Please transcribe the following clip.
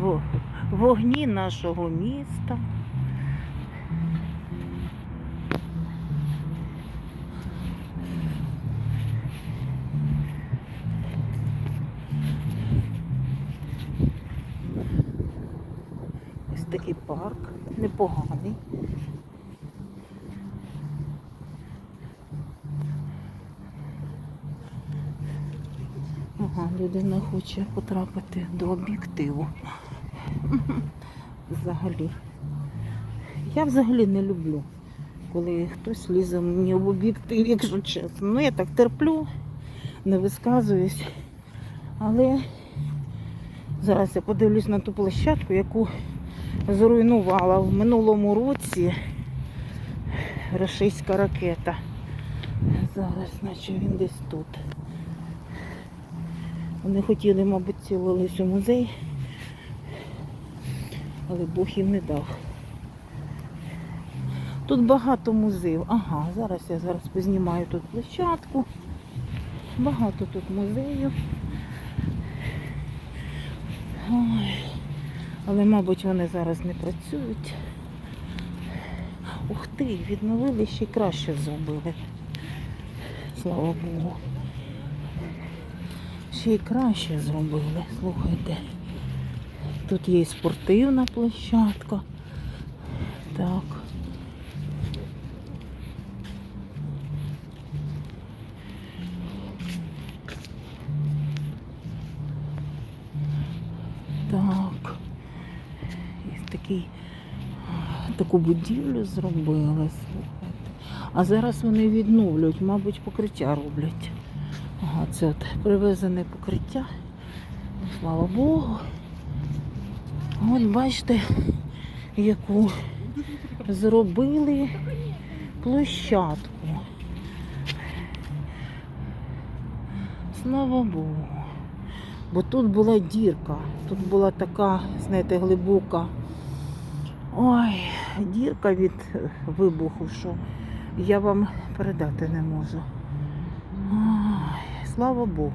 во- вогні нашого міста. Ось такий парк, непоганий. Ага, людина хоче потрапити до об'єктиву. Взагалі. Я взагалі не люблю, коли хтось лізе мені в об'єктив, якщо чесно. Ну, я так терплю, не висказуюсь. Але зараз я подивлюсь на ту площадку, яку зруйнувала в минулому році російська ракета. Зараз, наче він десь тут. Вони хотіли, мабуть, цілились у музей, але Бог їм не дав. Тут багато музеїв. Ага, зараз я зараз познімаю тут площадку. Багато тут музеїв. Ой. Але, мабуть, вони зараз не працюють. Ух ти, відновили ще краще зробили. Слава Богу. Ще й краще зробили, слухайте. Тут є і спортивна площадка. Так. Так. І такий, таку будівлю зробили, слухайте. А зараз вони відновлюють, мабуть, покриття роблять. Ага, це от привезене покриття. Слава Богу. От бачите, яку зробили площадку. Слава Богу. Бо тут була дірка, тут була така, знаєте, глибока. Ой, дірка від вибуху, що я вам передати не можу. Слава Богу.